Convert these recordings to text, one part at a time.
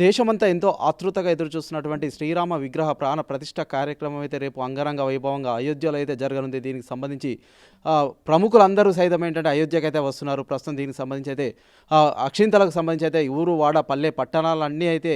దేశమంతా ఎంతో ఆతృతగా ఎదురు చూస్తున్నటువంటి శ్రీరామ విగ్రహ ప్రాణ ప్రతిష్ట కార్యక్రమం అయితే రేపు అంగరంగ వైభవంగా అయోధ్యలో అయితే జరగనుంది. దీనికి సంబంధించి ప్రముఖులందరూ సైతం ఏంటంటే అయోధ్యకి అయితే వస్తున్నారు. ప్రస్తుతం దీనికి సంబంధించి అయితే అక్షింతలకు సంబంధించి అయితే ఊరు వాడ పల్లె పట్టణాలన్నీ అయితే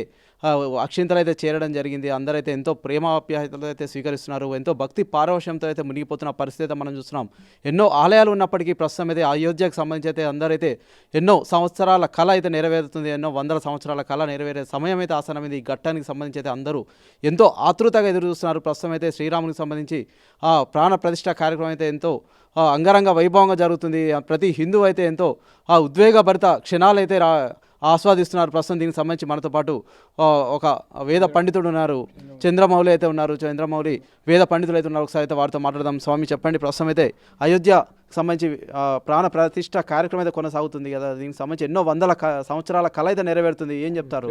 అక్షింతలు అయితే చేరడం జరిగింది. అందరైతే ఎంతో ప్రేమాప్యాయతలు అయితే స్వీకరిస్తున్నారు. ఎంతో భక్తి పారవశ్యంతో అయితే మునిగిపోతున్న పరిస్థితి అయితే మనం చూస్తున్నాం. ఎన్నో ఆలయాలు ఉన్నప్పటికీ ప్రస్తుతం అయితే అయోధ్యకు సంబంధించి అయితే అందరైతే ఎన్నో సంవత్సరాల కళ అయితే నెరవేరుతుంది. ఎన్నో వందల సంవత్సరాల కళ నెరవేరే సమయం అయితే ఆసనమైంది ఈ ఘట్టానికి సంబంధించి అయితే అందరూ ఎంతో ఆతృతగా ఎదురు చూస్తున్నారు. ప్రస్తుతం అయితే శ్రీరామునికి సంబంధించి ఆ ప్రాణ ప్రతిష్ట కార్యక్రమం అయితే ఎంతో అంగరంగ వైభవంగా జరుగుతుంది. ప్రతి హిందువు అయితే ఎంతో ఆ ఉద్వేగభరిత క్షణాలు అయితే రా ఆస్వాదిస్తున్నారు. ప్రస్తుతం దీనికి సంబంధించి మనతో పాటు ఒక వేద పండితుడు ఉన్నారు. చంద్రమౌళి అయితే ఉన్నారు. చంద్రమౌళి వేద పండితులు అయితే ఉన్నారు. ఒకసారి అయితే వారితో మాట్లాడదాం. స్వామి చెప్పండి. ప్రస్తుతం అయితే అయోధ్య సంబంధించి ప్రాణ ప్రతిష్ట కార్యక్రమం అయితే కొనసాగుతుంది కదా. దీనికి సంబంధించి ఎన్నో వందల సంవత్సరాల కళ అయితే నెరవేరుతుంది. ఏం చెప్తారు?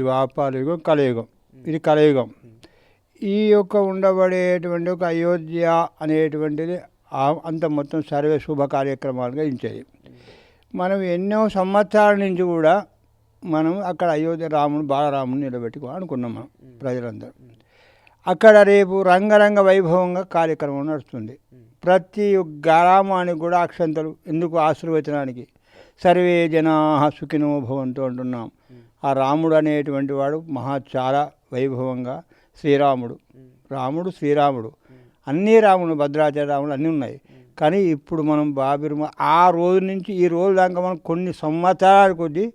ద్వాపాలయుగం కలయుగం. ఇది కలయుగం. ఈ యొక్క ఉండబడేటువంటి ఒక అయోధ్య అనేటువంటిది అంత మొత్తం సర్వే శుభ కార్యక్రమాలుగా ఇచ్చేది మనం ఎన్నో సంవత్సరాల నుంచి కూడా మనం అక్కడ అయోధ్య రాముడు బాలరాముని నిలబెట్టుకో అనుకున్నాం మనం ప్రజలందరూ. అక్కడ రేపు రంగరంగ వైభవంగా కార్యక్రమం నడుస్తుంది. ప్రతి గ్రామానికి కూడా అక్షంతలు ఎందుకు ఆశీర్వచనానికి? సర్వే జనా సుఖినో భవంతు అంటున్నాం. ఆ రాముడు అనేటువంటి వాడు మహా చాలా వైభవంగా శ్రీరాముడు. రాముడు శ్రీరాముడు. అన్నీ రాముడు భద్రాచల రాముడు అన్నీ ఉన్నాయి. కానీ ఇప్పుడు మనం బాబిరు ఆ రోజు నుంచి ఈ రోజు దాకా మనం కొన్ని సంవత్సరాల కొద్దీ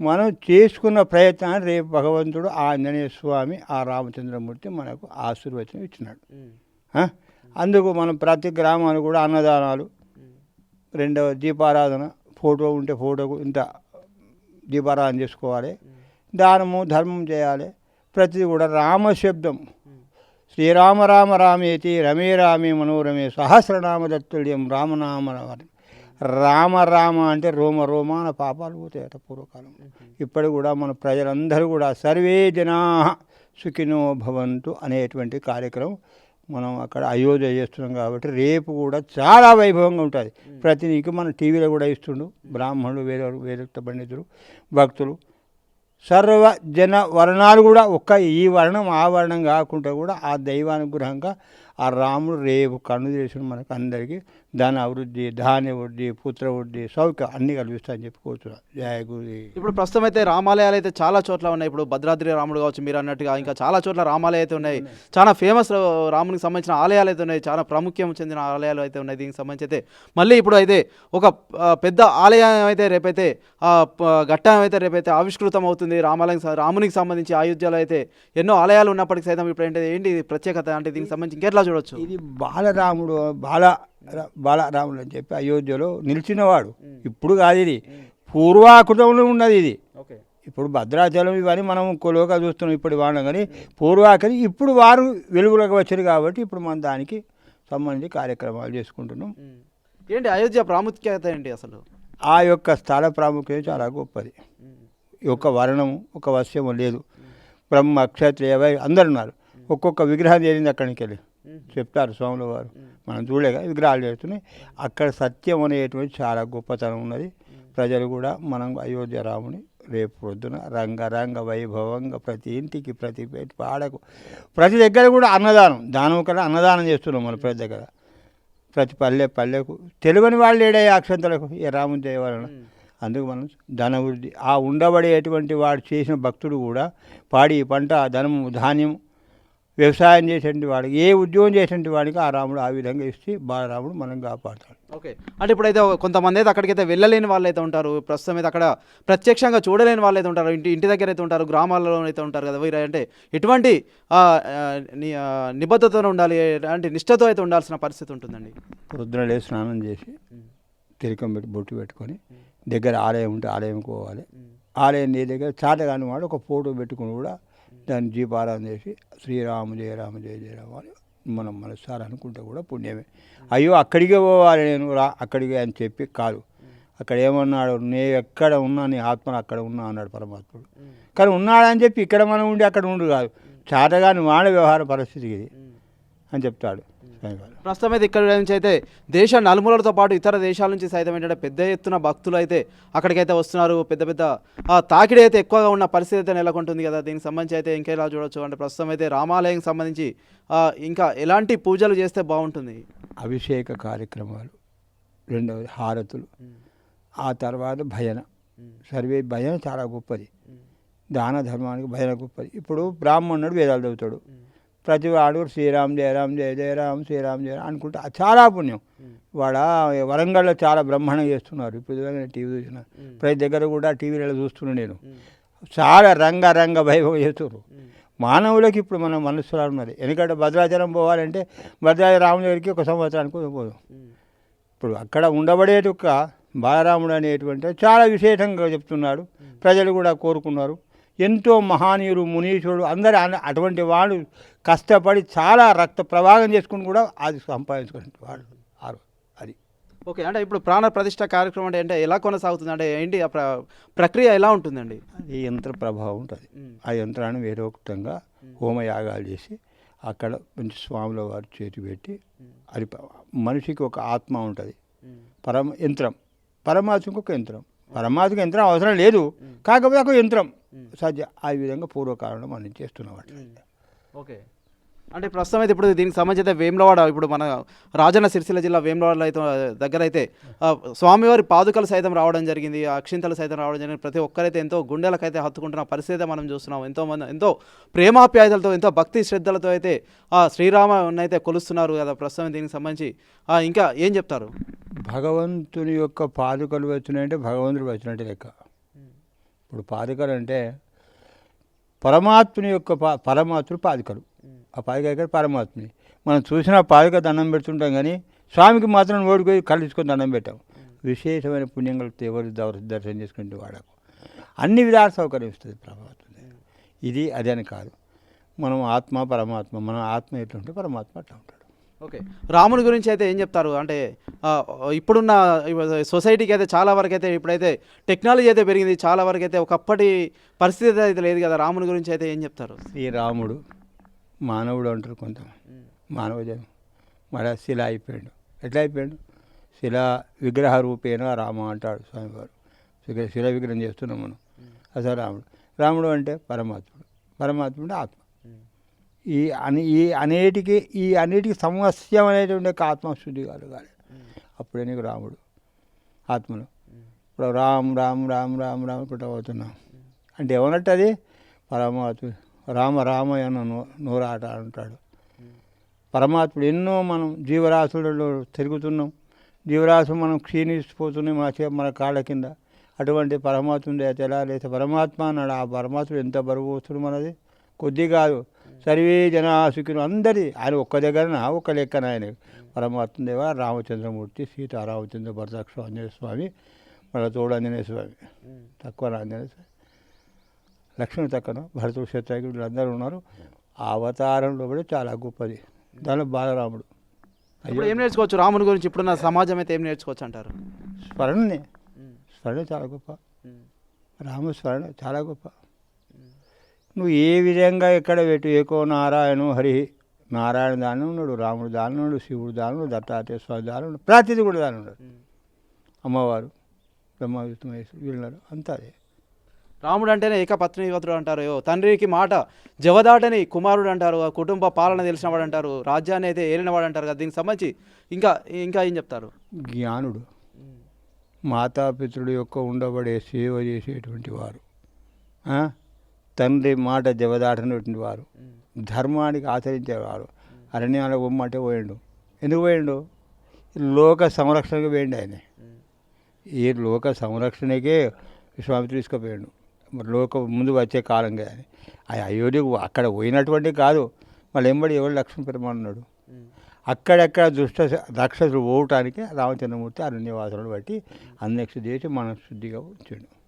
మనం చేసుకున్న ప్రయత్నాన్ని రేపు భగవంతుడు ఆ ఆంజనేయ స్వామి ఆ రామచంద్రమూర్తి మనకు ఆశీర్వచనం ఇచ్చినాడు? అందుకు మనం ప్రతి గ్రామాలు కూడా అన్నదానాలు రెండవ దీపారాధన ఫోటో ఉంటే ఫోటోకు ఇంత దీపారాధన చేసుకోవాలి. దానము ధర్మం చేయాలి. ప్రతిదీ కూడా రామశబ్దం. శ్రీరామ రామ రామేతి రమే రామే మనోరమే సహస్రనామ దత్తుల్యం రామనామ రామ రామ అంటే రోమ రోమాన పాపాలు పోతాయట పూర్వకాలం. ఇప్పుడు కూడా మన ప్రజలందరూ కూడా సర్వే జనా సుఖినో భవంతు అనేటువంటి కార్యక్రమం మనం అక్కడ అయోధ్య చేస్తున్నాం కాబట్టి రేపు కూడా చాలా వైభవంగా ఉంటుంది. ప్రతి నీకు మన టీవీలో కూడా ఇస్తుండు. బ్రాహ్మణులు వేరే వేరే పండితులు భక్తులు. సర్వ జన వర్ణాలు కూడా ఒక్క ఈ వర్ణం ఆ వర్ణం కాకుండా కూడా ఆ దైవానుగ్రహంగా ఆ రాముడు రేపు కన్ను చేసిన మనకు అందరికీ ధన అభివృద్ధి ధాన్య వృద్ధి పుత్ర వృద్ధి సౌఖ్యం అన్నీ కల్పిస్తాయని చెప్పి కోరుతున్నాను జయ గురి ఇప్పుడు ప్రస్తుతం అయితే రామాలయాలు అయితే చాలా చోట్ల ఉన్నాయి. ఇప్పుడు భద్రాద్రి రాముడు కావచ్చు మీరు అన్నట్టుగా ఇంకా చాలా చోట్ల రామాలయాలు అయితే ఉన్నాయి. చాలా ఫేమస్ రామునికి సంబంధించిన ఆలయాలు అయితే ఉన్నాయి. చాలా ప్రాముఖ్యం చెందిన ఆలయాలు అయితే ఉన్నాయి. దీనికి సంబంధించి అయితే మళ్ళీ ఇప్పుడు అయితే ఒక పెద్ద ఆలయం అయితే రేపైతే ఘట్టం అయితే రేపైతే ఆవిష్కృతం అవుతుంది. రామాలయం రామునికి సంబంధించి అయోధ్యలో అయితే ఎన్నో ఆలయాలు ఉన్నప్పటికీ సైతం ఇప్పుడు ఏంటి ఏంటి ఇది ప్రత్యేకత? అంటే దీనికి సంబంధించి ఇంకెట్లా చూడొచ్చు? ఇది బాలరాముడు బాల బాలరాముడు అని చెప్పి అయోధ్యలో నిలిచినవాడు. ఇప్పుడు కాదు ఇది. పూర్వాకృతంలో ఉన్నది ఇది. ఓకే. ఇప్పుడు భద్రాచలం ఇవన్నీ మనం కొలువుగా చూస్తున్నాం ఇప్పుడు వాడినాం కానీ పూర్వాకరి ఇప్పుడు వారు వెలుగులోకి వచ్చారు కాబట్టి ఇప్పుడు మనం దానికి సంబంధించి కార్యక్రమాలు చేసుకుంటున్నాం. ఏంటి అయోధ్య ప్రాముఖ్యత ఏంటి అసలు? ఆ యొక్క స్థల ప్రాముఖ్యత చాలా గొప్పది. యొక్క వర్ణము ఒక వశ్యము లేదు. బ్రహ్మ క్షత్రియ వై అందరు ఉన్నారు. ఒక్కొక్క విగ్రహం చేరింది అక్కడికి వెళ్ళి. చెప్తారు స్వాముల వారు మనం చూడలేక విగ్రహాలు చేస్తున్నాయి. అక్కడ సత్యం అనేటువంటి చాలా గొప్పతనం ఉన్నది. ప్రజలు కూడా మనం అయోధ్య రాముని రేపు పొద్దున రంగరంగ వైభవంగా ప్రతి ఇంటికి ప్రతి పాడకు ప్రతి దగ్గర కూడా అన్నదానం. దానం కన్నా అన్నదానం చేస్తున్నాం మన ప్రతి దగ్గర. ప్రతి పల్లె పల్లెకు తెలియని వాళ్ళు ఏడే అక్షంతలకు ఏ రాముని దయ అందుకు మనం ధనవృద్ధి ఆ ఉండబడేటువంటి వాడు చేసిన భక్తుడు కూడా పాడి పంట ధనము ధాన్యం వ్యవసాయం చేసేటువంటి వాడికి ఏ ఉద్యోగం చేసేటువంటి వాడికి ఆ రాముడు ఆ విధంగా ఇస్తే బాలరాముడు మనం కాపాడతాడు. ఓకే. అంటే ఇప్పుడైతే కొంతమంది అయితే అక్కడికైతే వెళ్ళలేని వాళ్ళు అయితే ఉంటారు. ప్రస్తుతం అయితే అక్కడ ప్రత్యక్షంగా చూడలేని వాళ్ళు అయితే ఉంటారు. ఇంటి ఇంటి దగ్గర అయితే ఉంటారు గ్రామాల్లో అయితే ఉంటారు కదా. వీరు అంటే ఎటువంటి నిబద్ధతతో ఉండాలి అంటే నిష్ఠతో అయితే ఉండాల్సిన పరిస్థితి ఉంటుందండి. పొద్దున లేచి స్నానం చేసి తిరకం పెట్టి బొట్టు పెట్టుకొని దగ్గర ఆలయం ఉంటే ఆలయంకి పోవాలి. ఆలయం నీ దగ్గర చాటగాని వాడు ఒక ఫోటో పెట్టుకుని కూడా దాన్ని దీపారాధన చేసి శ్రీరామ జయ రామ జయ జయ రామ అని మనం మనసారి అనుకుంటే కూడా పుణ్యమే. అయ్యో అక్కడికే పోవాలి నేను రా అక్కడికే అని చెప్పి కాదు. అక్కడ ఏమన్నాడు నే ఎక్కడ ఉన్నా నీ ఆత్మను అక్కడ ఉన్నా అన్నాడు పరమాత్ముడు. కానీ ఉన్నాడని చెప్పి ఇక్కడ మనం ఉండి అక్కడ ఉండు కాదు. చాటగాని వాడ వ్యవహార పరిస్థితి ఇది. అని చెప్తాడు ప్రస్తుతం అయితే ఇక్కడ నుంచి అయితే దేశ నలుమూలలతో పాటు ఇతర దేశాల నుంచి సైతం ఏంటంటే పెద్ద ఎత్తున భక్తులు అయితే అక్కడికైతే వస్తున్నారు. పెద్ద పెద్ద తాకిడి అయితే ఎక్కువగా ఉన్న పరిస్థితి అయితే నెలకొంటుంది కదా. దీనికి సంబంధించి అయితే ఇంకెలా చూడొచ్చు? అంటే ప్రస్తుతం అయితే రామాలయం సంబంధించి ఇంకా ఎలాంటి పూజలు చేస్తే బాగుంటుంది? అభిషేక కార్యక్రమాలు రెండవది హారతులు ఆ తర్వాత భజన. సర్వే భజన చాలా గొప్పది. దాన ధర్మానికి భజన గొప్పది. ఇప్పుడు బ్రాహ్మణుడు వేదాలు చదువుతాడు. ప్రతి వాడు శ్రీరామ్ జయరామ్ జయ జయరామ్ శ్రీరామ్ జయరామ్ అనుకుంటే. చాలా పుణ్యం. వాడ వరంగల్లో చాలా బ్రహ్మాండంగా చేస్తున్నారు. ఇప్పుడు టీవీ చూసిన. ప్రతి దగ్గర కూడా టీవీలలో చూస్తున్నాను నేను. చాలా రంగరంగ వైభవం చేస్తున్నారు. మానవులకి ఇప్పుడు మన మనసులో ఉన్నది. ఎందుకంటే భద్రాచలం పోవాలంటే భద్రాచలం రాముల దగ్గరికి ఒక సంవత్సరానికి పోదు. ఇప్పుడు అక్కడ ఉండబడేటి ఒక బాలరాముడు అనేటువంటి చాలా విశేషంగా చెప్తున్నాడు. ప్రజలు కూడా కోరుకున్నారు. ఎంతో మహానీయులు మునీశ్వరుడు అందరు అటువంటి వాడు కష్టపడి చాలా రక్త ప్రవాహం చేసుకుని కూడా అది సంపాదించుకునే వాడు రో- అది. ఓకే. అంటే ఇప్పుడు ప్రాణ ప్రతిష్ట కార్యక్రమం అంటే అంటే ఎలా కొనసాగుతుంది? అంటే ఏంటి ఆ ప్ర ప్రక్రియ ఎలా ఉంటుందండి? అది యంత్ర ప్రభావం ఉంటుంది. ఆ యంత్రాన్ని వేరోక్తంగా హోమయాగాలు చేసి అక్కడ మంచి స్వాముల వారి చేతి పెట్టి అది మనిషికి ఒక ఆత్మ ఉంటుంది. పరమ యంత్రం. పరమాత్మకు ఒక యంత్రం. పరమాత్మకు యంత్రం అవసరం లేదు. కాకపోతే ఒక యంత్రం. సత్య ఆ విధంగా పూర్వకాలంలో మనం చేస్తున్నాం ఓకే. అంటే ప్రస్తుతం అయితే ఇప్పుడు దీనికి సంబంధించి అయితే వేములవాడ ఇప్పుడు మన రాజన్న సిరిసిల్ల జిల్లా వేములవాడలో అయితే దగ్గర అయితే స్వామివారి పాదుకలు సైతం రావడం జరిగింది. ఆ అక్షింతలు సైతం రావడం జరిగింది. ప్రతి ఒక్కరైతే ఎంతో గుండెలకైతే హత్తుకుంటున్న పరిస్థితి అయితే మనం చూస్తున్నాం. ఎంతో మంది ఎంతో ప్రేమాప్యాయతలతో ఎంతో భక్తి శ్రద్ధలతో అయితే ఆ శ్రీరామని అయితే కొలుస్తున్నారు కదా ప్రస్తుతం దీనికి సంబంధించి. ఇంకా ఏం చెప్తారు? భగవంతుని యొక్క పాదుకలు వచ్చినాయంటే భగవంతుడు వచ్చినట్టే లెక్క. ఇప్పుడు పాదుకలు అంటే పరమాత్ముని యొక్క పా పరమాత్ముడు పాదుకలు. ఆ పాదుక పరమాత్ముని? మనం చూసిన పాదుక దండం పెడుతుంటాం కానీ స్వామికి మాత్రం ఓడిపోయి కలుసుకొని దండం పెట్టాం. విశేషమైన పుణ్యం కలిగితే ఎవరు దర్శనం చేసుకుంటే వాడకు. అన్ని విధాల సౌకర్యం ఇస్తుంది పరమాత్మ ఇది అదే కాదు. మనం ఆత్మ పరమాత్మ మన ఆత్మ ఎట్లుంటే పరమాత్మ అట్లా ఉంటాడు. ఓకే. రాముని గురించి అయితే ఏం చెప్తారు? అంటే ఇప్పుడున్న సొసైటీకి అయితే చాలా వరకు అయితే ఇప్పుడైతే టెక్నాలజీ అయితే పెరిగింది. చాలా వరకు అయితే ఒకప్పటి పరిస్థితి అయితే లేదు కదా. రాముని గురించి అయితే ఏం చెప్తారు? శ్రీరాముడు మానవుడు అంటారు కొంత. మానవ జన్మ. మళ్ళా శిల అయిపోయాడు. ఎట్లా అయిపోయాడు? శిల విగ్రహ రూపేణ రామ అంటాడు స్వామివారు. శిల విగ్రహం చేస్తున్నాం మనం. అసలు రాముడు. రాముడు అంటే పరమాత్ముడు. పరమాత్ముడు ఆత్మ. ఈ అని ఈ అనేటికి ఈ అన్నిటికి సమస్య అనేటువంటి ఆత్మశుద్ధి కలగాలి అప్పుడే నీకు రాముడు ఆత్మలు. ఇప్పుడు రామ్ రామ్ రామ్ రామ్ రామ్ అనుకుంటా పోతున్నాం. అంటే ఏమన్నట్టు అది పరమాత్మ రామ రామయ్య నో నోరాట అంటాడు. పరమాత్ముడు ఎన్నో మనం జీవరాశులలో తిరుగుతున్నాం. జీవరాశులు మనం క్షీణిస్తుపోతున్నాయి మా చే- మన కాళ్ళ కింద. అటువంటి పరమాత్ముడు అయితే ఎలా లేతే పరమాత్మ అన్నాడు ఆ పరమాత్ముడు ఎంత బరువు వస్తుంది మనది? కొద్ది కాదు. సర్వే జనాసుకులు అందరి ఆయన ఒక్క దగ్గర ఒక్క లెక్కన ఆయన. పరమాత్మ దేవ రామచంద్రమూర్తి సీతారామచంద్ర భరతాక్ష ఆంజనేయ స్వామి మన తోడు ఆంజనేయ స్వామి. తక్కువ ఆంజనేయ స్వామి. లక్ష్మణ్ తక్కన భరతుడు శత్రుఘ్నుడు వీళ్ళందరూ ఉన్నారు. ఆ అవతారంలో కూడా చాలా గొప్పది. దానిలో బాలరాముడు. ఇప్పుడు ఏం నేర్చుకోవచ్చు? రాముని గురించి ఇప్పుడున్న సమాజం అయితే ఏం నేర్చుకోవచ్చు అంటారు? స్మరణనే. స్మరణ చాలా గొప్ప. రామస్మరణ చాలా గొప్ప. నువ్వు ఏ విధంగా ఎక్కడ పెట్టు? ఏకో నారాయణ హరి నారాయణ దాని ఉన్నాడు రాముడు దాని ఉన్నాడు శివుడు దాని ఉన్నాడు దత్తాత్రేయ స్వామి దాని ఉన్నాడు ప్రతిది కూడా దాని ఉన్నాడు. అమ్మవారు బ్రహ్మ విష్ణు వీళ్ళున్నారు అంతా అదే. రాముడు అంటేనే ఏకపత్నివతుడు అంటారు. యో తండ్రికి మాట జవదాటని కుమారుడు అంటారు ఆ కుటుంబ పాలన తెలిసినవాడు అంటారు రాజ్యాన్ని అయితే ఏలినవాడు అంటారు కదా దీనికి సంబంధించి ఇంకా ఇంకా ఏం చెప్తారు? జ్ఞానుడు మాతాపితృడు యొక్క ఉండబడే సేవ చేసేటువంటి వారు? తండ్రి మాట జవదాటనటువంటి వారు. ధర్మానికి ఆచరించేవారు. అరణ్యాలకు పొమ్మంటే పోయిండు. ఎందుకు పోయిండు? లోక సంరక్షణకు పోయిండు ఆయన. ఈ లోక సంరక్షణకే విశ్వామిత్రుడు తీసుకుపోయాడు. మరి లోక ముందు వచ్చే కాలం కదా అని ఆ అయోధ్యకు అక్కడ పోయినటువంటి కాదు. మళ్ళీ ఎంబడి ఎవరు లక్ష్మణ పెరమన్నాడు అక్కడక్కడ దుష్ట రాక్షసులు పోవటానికి రామచంద్రమూర్తి అరణ్యవాసులను బట్టి అన్యక్ష చేసి మన శుద్ధిగా ఉంచాడు.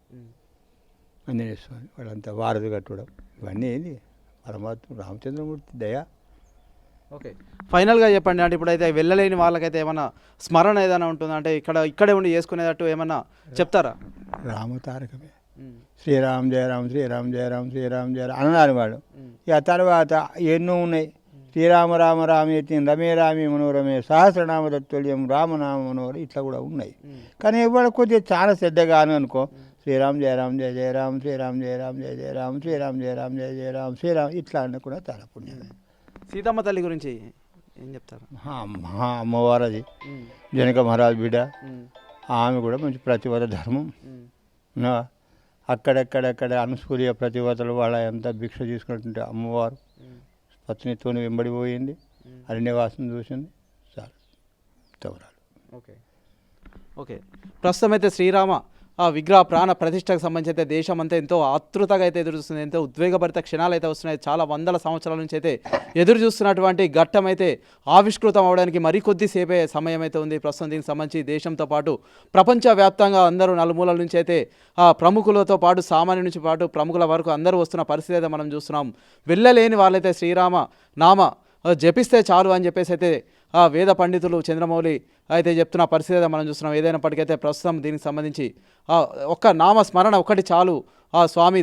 ఆంజనేయ స్వామి వాళ్ళంతా వారధి కట్టడం ఇవన్నీ ఏంది? పరమాత్మ రామచంద్రమూర్తి దయ. ఓకే. ఫైనల్గా చెప్పండి అంటే ఇప్పుడైతే వెళ్ళలేని వాళ్ళకైతే ఏమన్నా స్మరణ ఏదైనా ఉంటుందా? అంటే ఇక్కడ ఇక్కడే ఉండి చేసుకునేటట్టు ఏమన్నా చెప్తారా? రామతారకమే. శ్రీరామ్ జయరామ్ శ్రీరామ్ జయరామ్ శ్రీరామ్ జయరామ్ అన్నారు వాడు. ఇక తర్వాత ఎన్నో ఉన్నాయి. శ్రీరామ రామ రామేతి రమే రామే మనోరమే సహస్రనామ తత్తుల్యం రామనామ మనోహర ఇట్లా కూడా ఉన్నాయి. కానీ ఇవాళ కొద్దిగా చాలా శ్రద్ధగాను అనుకో శ్రీరామ్ జయ రామ్ జయ జయ రామ్ శ్రీరామ్ జయ రామ్ జయ జయ రామ్ శ్రీరామ్ జయ రామ్ జయ జయ రామ్ శ్రీరామ్ ఇట్లా అన్న కూడా చాలా పుణ్యమే సీతమ్మ తల్లి గురించి ఏం చెప్తారు? మా మా అమ్మవారు అది జనక మహారాజ్ బిడ్డ. ఆమె కూడా మంచి ప్రతివత ధర్మం. అక్కడెక్కడెక్కడ అనసూయ ప్రతివతలు వాళ్ళ ఎంత భిక్ష తీసుకుంటుంటే అమ్మవారు. పత్నితో వెంబడిపోయింది అరణ్యవాసం చూసింది. చాలు. తవరాలు. ఓకే. ఓకే. ప్రస్తుతం అయితే శ్రీరామ ఆ విగ్రహ ప్రాణ ప్రతిష్టకు సంబంధించి అయితే దేశం అంతా ఎంతో ఆతృతగా అయితే ఎదురు చూస్తుంది. ఎంతో ఉద్వేగభరిత క్షణాలు అయితే వస్తున్నాయి. చాలా వందల సంవత్సరాల నుంచి అయితే ఎదురు చూస్తున్నటువంటి ఘట్టం అయితే ఆవిష్కృతం అవడానికి మరికొద్ది సేపే సమయం అయితే ఉంది. ప్రస్తుతం దీనికి సంబంధించి దేశంతో పాటు ప్రపంచవ్యాప్తంగా అందరూ నలుమూలల నుంచి అయితే ఆ ప్రముఖులతో పాటు సామాన్య నుంచి పాటు ప్రముఖుల వరకు అందరూ వస్తున్న పరిస్థితి అయితే మనం చూస్తున్నాం. వెళ్ళలేని వాళ్ళైతే శ్రీరామ నామ జపిస్తే చాలు అని చెప్పేసి అయితే ఆ వేద పండితులు చంద్రమౌళి అయితే చెప్తున్న పరిస్థితి అయితే మనం చూస్తున్నాం. ఏదైనప్పటికైతే ప్రస్తుతం దీనికి సంబంధించి ఒక్క నామ స్మరణ ఒక్కటి చాలు ఆ స్వామి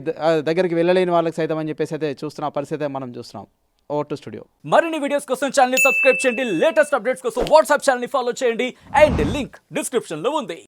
దగ్గరికి వెళ్ళలేని వాళ్ళకి సైతం అని చెప్పేసి అయితే చూస్తున్న పరిస్థితి మనం చూస్తున్నాం. Over to studio. మరిన్ని వీడియోస్ కోసం ఛానల్ సబ్స్క్రైబ్ చేయండి. లేటెస్ట్ అప్డేట్స్ కోసం వాట్సాప్ ఛానల్ని ఫాలో చేయండి. అండ్ లింక్ డిస్క్రిప్షన్లో ఉంది.